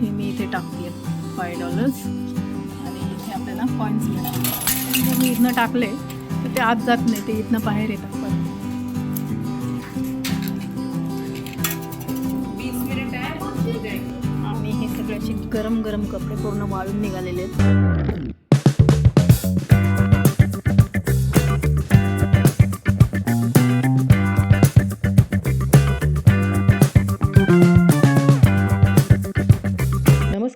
हे मी इथे टाकते फाय डॉलर्स आणि इथे आपल्याला कॉईन्स मिळतात जर मी इथनं टाकले तर ते आत जात नाही ते इथनं बाहेर येतात पण. आणि हे सगळ्याचे गरम गरम कपडे पूर्ण वाळून निघालेले आहेत.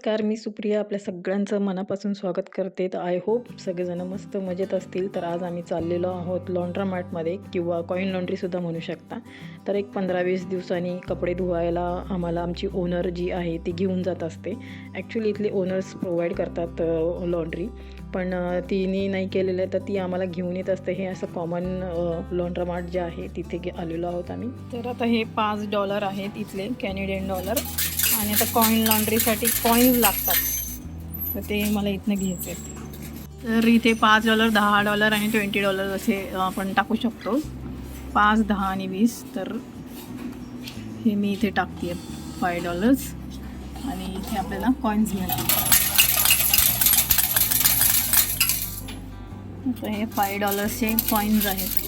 नमस्कार मी सुप्रिया आपल्या सगळ्यांचं मनापासून स्वागत करते. तर आय होप सगळेजण मस्त मजेत असतील. तर आज आम्ही चाललेलो आहोत लॉन्ड्रा मार्टमध्ये किंवा कॉईन लॉन्ड्रीसुद्धा म्हणू शकता. तर एक पंधरा वीस दिवसांनी कपडे धुवायला आम्हाला आमची ओनर जी आहे ती घेऊन जात असते. ॲक्च्युली इथले ओनर्स प्रोव्हाइड करतात लॉन्ड्री पण तिने नाही केलेलं तर ती आम्हाला घेऊन येत असते. हे असं कॉमन लॉन्ड्रा मार्ट जे आहे तिथे गे आलेलो आहोत आम्ही. तर आता हे पाच डॉलर आहेत इथले कॅनेडियन डॉलर आणि आता कॉईन लॉन्ड्रीसाठी कॉईन्स लागतात. तर ते मला इथनं घ्यायचे आहेत तर इथे पाच डॉलर दहा डॉलर आणि ट्वेंटी डॉलर असे आपण टाकू शकतो. पाच दहा आणि वीस. तर हे मी इथे टाकते आहे फाय डॉलर्स आणि इथे आपल्याला कॉईन्स मिळतात हे फाय डॉलर्सचे कॉईन्स आहेत.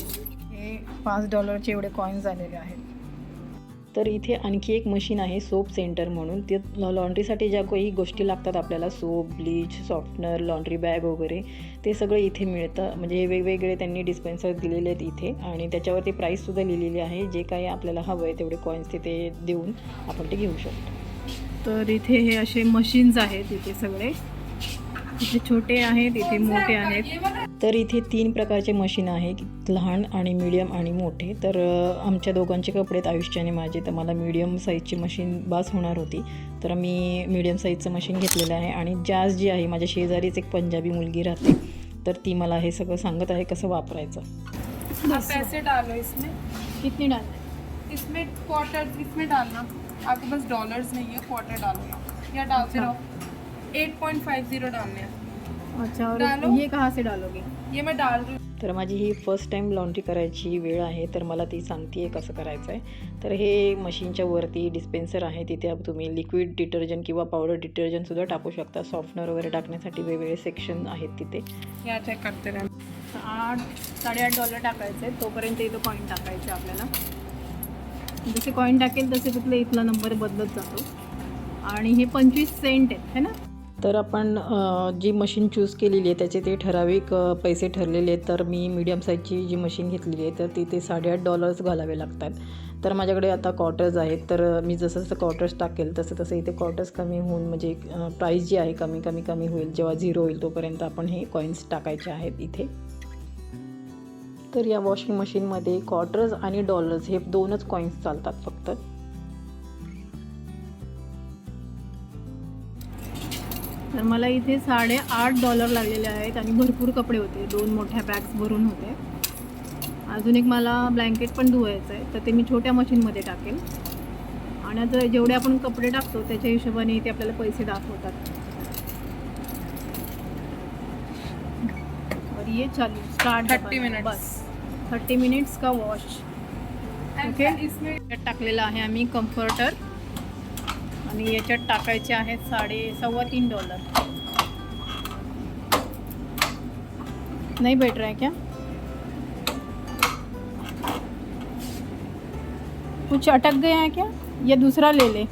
हे पाच डॉलरचे एवढे कॉईन्स आलेले आहेत. तर इथे आणखी एक मशीन आहे सोप सेंटर म्हणून. ते लॉन्ड्रीसाठी ज्या काही गोष्टी लागतात आपल्याला soap bleach softener laundry bag वगैरे ते सगळं इथे मिळतं. म्हणजे हे वेगवेगळे त्यांनी डिस्पेन्सर दिलेले आहेत इथे. आणि त्याच्यावरती प्राईससुद्धा लिहिलेली आहे. जे काही आपल्याला हवं आहे तेवढे कॉईन्स तिथे देऊन आपण ते घेऊ शकतो. तर इथे हे असे मशीन्स आहेत इथे सगळे. इथे छोटे आहेत इथे मोठे आहेत. तर इथे तीन प्रकारचे मशीन आहे लहान आणि मीडियम आणि मोठे. तर आमच्या दोघांचे कपडे आहेत आयुष्य आणि माझे तर मला मीडियम साईजची मशीन बास होणार होती. तर मी मीडियम साईजचं मशीन घेतलेलं आहे आणि जाज जी आहे माझ्या शेजारीच एक पंजाबी मुलगी राहते. तर ती मला हे सगळं सांगत आहे कसं वापरायचं. आप पैसे डालो इसमें। कितनी डाल इसमें क्वार्टर इसमें डालना। आपके पास डॉलर्स नहीं है क्वार्टर डालो। यहाँ या डालते। रहो एट पॉइंट फाइव जीरो डालने हैं। अच्छा और डालो। ये कहाँ से डालोगे? ये मैं डाल रही हूँ। तर माझी ही फर्स्ट टाईम लॉन्ड्री करायची वेळ आहे तर मला ती सांगते आहे कसं करायचं आहे तर हे मशीनच्या वरती डिस्पेन्सर आहे तिथे आप तुम्ही लिक्विड डिटर्जंट किंवा पावडर डिटर्जंटसुद्धा टाकू शकता. सॉफ्टनर वगैरे टाकण्यासाठी वेगवेगळे सेक्शन आहेत तिथे. यहाँ चेक करते आठ साडेआठ डॉलर टाकायचे तोपर्यंत इथं कॉईन टाकायचे आपल्याला. जसे कॉईन टाकेल तसे तिथलं इथला नंबर बदलत जातो. आणि हे पंचवीस सेंट आहेत है ना? तर आपण जी मशीन चूज केलेली आहे त्याचे ते ठराविक पैसे ठरलेले आहेत. तर मी मीडियम साईजची जी मशीन घेतलेली आहे तर तिथे साडेआठ डॉलर्स घालावे लागतात. तर माझ्याकडे आता कॉटर्स आहेत. तर मी जसं जसं क्वार्टर्स टाकेल तसं तसं इथे क्वार्टर्स कमी होऊन म्हणजे प्राईस जी आहे कमी कमी कमी होईल. जेव्हा झिरो होईल तोपर्यंत आपण हे कॉईन्स टाकायचे आहेत इथे. तर या वॉशिंग मशीनमध्ये क्वार्टर्स आणि डॉलर्स हे दोनच कॉईन्स चालतात फक्त. तर मला इथे साडेआठ डॉलर लागलेले आहेत आणि भरपूर कपडे होते. दोन मोठ्या बॅग्स भरून होते. अजून एक मला ब्लँकेट पण धुवायचं आहे तर ते मी छोट्या मशीनमध्ये टाकेल. आणि आता जेवढे आपण कपडे टाकतो त्याच्या हिशोबाने ते आपल्याला पैसे दाखवतात. और ये चालू. Start 30 minutes. बस. थर्टी मिनिट्स का वॉश And Okay. इसमें टाकलेलं आहे आम्ही कम्फर्टर आणि याच्यात टाकायचे आहेत साडे सव्वा तीन डॉलर. नाही बेटर रहा क्या? कुछ अटक गया है क्या? या दूसरा ले ले.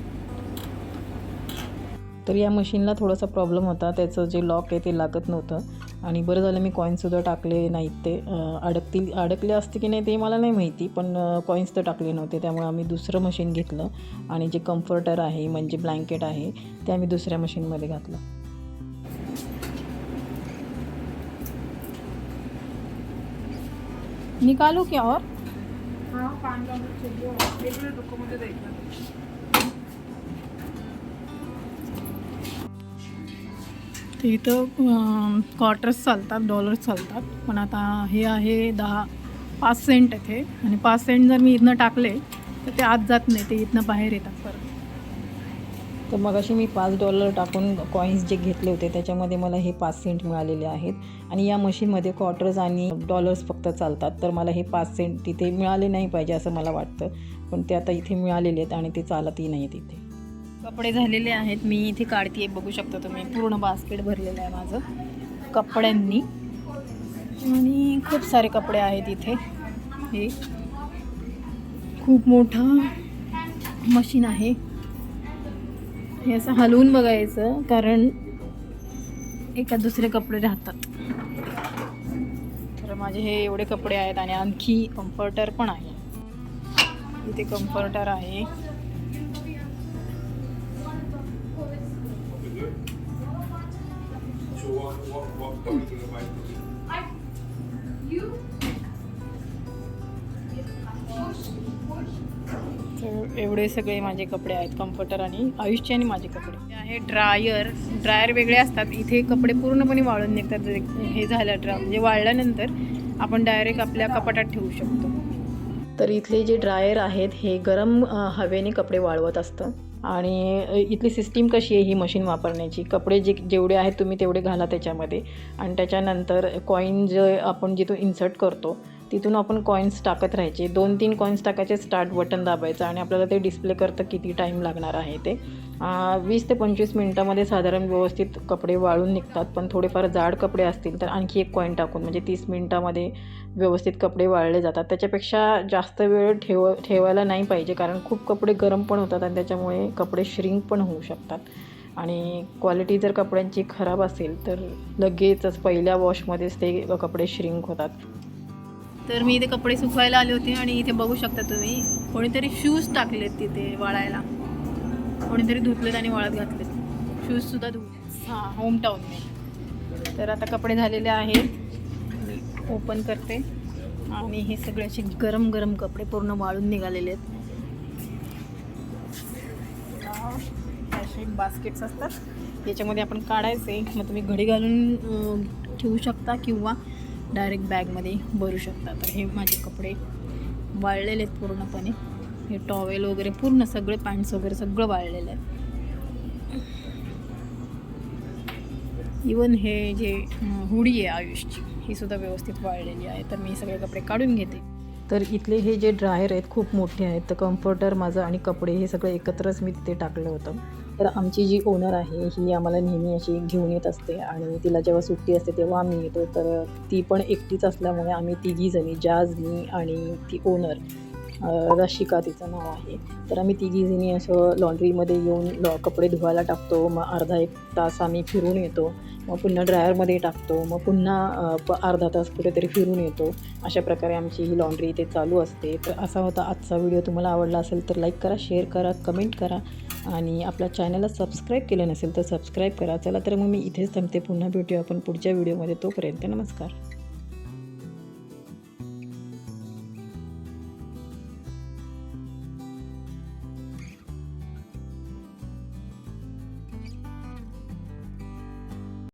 तर या मशीनला थोडासा प्रॉब्लेम होता. त्याचं जे लॉक आहे ते लागत नव्हतं. आणि बरं झालं मी कॉईन्ससुद्धा टाकले नाहीत ते. अडकतील अडकले असते की नाही ते मला नाही माहिती पण कॉईन्स तर टाकले नव्हते. त्यामुळे आम्ही दुसरं मशीन घेतलं आणि जे कम्फर्टर आहे म्हणजे ब्लँकेट आहे ते आम्ही दुसऱ्या मशीनमध्ये घातलं. निकालू क्या और? हाँ तर इथं क्वार्टर्स चालतात डॉलर्स चालतात. पण आता हे आहे दहा पाच सेंट आहे आणि पाच सेंट जर मी इथनं टाकले तर ते आत जात नाही ते इथनं बाहेर येतात परत. तर मगाशी मी पाच डॉलर टाकून कॉईन्स जे घेतले होते त्याच्यामध्ये मला हे पाच सेंट मिळालेले आहेत. आणि या मशीनमध्ये क्वार्टर्स आणि डॉलर्स फक्त चालतात. तर मला हे पाच सेंट तिथे मिळाले नाही पाहिजे असं मला वाटतं. पण ते आता इथे मिळालेले आहेत आणि ते चालतही नाही तिथे. कपडे झालेले आहेत. मी इथे काढते बघू शकता तुम्ही. पूर्ण बास्केट भरलेलं आहे माझं. कपड्यांनी. आणि खूप सारे कपडे आहेत इथे. हे. खूप मोठं मशीन आहे. हे असं हलवून बघायचं कारण एका दुसरे कपडे राहतात. तर माझे हे एवढे कपडे आहेत आणि आणखी कम्फर्टर पण आहे. इथे कम्फर्टर आहे. तर एवढे सगळे माझे कपडे आहेत कम्फर्टर आणि आयुष्य आणि माझे कपडे. हे आहे ड्रायर ड्रायर वेगळे असतात. इथे कपडे पूर्णपणे वाळून निघतात. जे- हे झालं ड्रा म्हणजे वाळल्यानंतर आपण डायरेक्ट आपल्या कपाटात ठेवू शकतो. तर इथले जे ड्रायर आहेत हे गरम हवेने कपडे वाळवत असतं. आणि इथली सिस्टीम कशी आहे ही मशीन वापरण्याची? कपडे जे जेवढे आहेत तुम्ही तेवढे घाला त्याच्यामध्ये. आणि त्याच्यानंतर कॉईन जे आपण जिथून इन्सर्ट करतो तिथून आपण कॉईन्स टाकत राहायचे. दोन तीन कॉईन्स टाकायचे स्टार्ट बटन दाबायचं आणि आपल्याला ते डिस्प्ले करतं किती टाईम लागणार आहे ते. वीस ते पंचवीस मिनटामध्ये साधारण व्यवस्थित कपडे वाळून निघतात पण थोडेफार जाड कपडे असतील तर आणखी एक कॉईन टाकून म्हणजे तीस मिनटामध्ये व्यवस्थित कपडे वाळले जातात. त्याच्यापेक्षा जास्त वेळ ठेव ठेवायला नाही पाहिजे कारण खूप कपडे गरम पण होतात आणि त्याच्यामुळे कपडे श्रिंक पण होऊ शकतात. आणि क्वालिटी जर कपड्यांची खराब असेल तर लगेचच पहिल्या वॉशमध्येच ते कपडे श्रिंक होतात. तर मी इथे कपडे सुकवायला आले होते आणि इथे बघू शकता तुम्ही कोणीतरी शूज टाकलेत तिथे वाळायला. कोणीतरी धुतलेत आणि वाळत घातलेत. शूजसुद्धा धुतले हां होम तर आता कपडे झालेले आहेत. ओपन करते. आणि हे सगळे असे गरम गरम कपडे पूर्ण वाळून निघालेले आहेत. असे बास्केट्स असतात. याच्यामध्ये आपण काढायचे. मग तुम्ही घडी घालून ठेवू शकता किंवा डायरेक्ट बॅगमध्ये भरू शकता. तर हे माझे कपडे वाळलेले आहेत पूर्णपणे. हे टॉवेल वगैरे पूर्ण सगळे पॅन्ट्स वगैरे सगळं वाळलेलं आहे. इवन हे जे हुडी आहे आयुषची ही सुद्धा व्यवस्थित वाळलेली आहे. तर मी सगळे कपडे काढून घेते. तर इथले हे जे ड्रायर आहेत खूप मोठे आहेत. तर कम्फर्टर माझं आणि कपडे हे सगळं एकत्रच मी तिथे टाकलं होतं. तर आमची जी ओनर आहे ही आम्हाला नेहमी अशी घेऊन येत असते आणि तिला जेव्हा सुट्टी असते तेव्हा आम्ही येतो. तर ती पण एकटीच असल्यामुळे आम्ही तिघी जणी जाज मी आणि ती ओनर रशिका तिचं नाव आहे. तर आम्ही तिघीजणी असं लॉन्ड्रीमध्ये येऊन लॉ कपडे धुवायला टाकतो. मग अर्धा एक तास आम्ही फिरून येतो. मग पुन्हा ड्रायरमध्ये टाकतो. मग पुन्हा प अर्धा तास कुठेतरी फिरून येतो. अशा प्रकारे आमची ही लॉन्ड्री इथे चालू असते. तर असा होता आजचा व्हिडिओ तुम्हाला आवडला असेल तर लाईक करा शेअर करा कमेंट करा. आणि आपल्या चॅनलला सबस्क्राईब केलं नसेल तर सबस्क्राईब करा. चला तर मग मी इथेच थांबते. पुन्हा भेटूया आपण पुढच्या व्हिडिओमध्ये तोपर्यंत नमस्कार.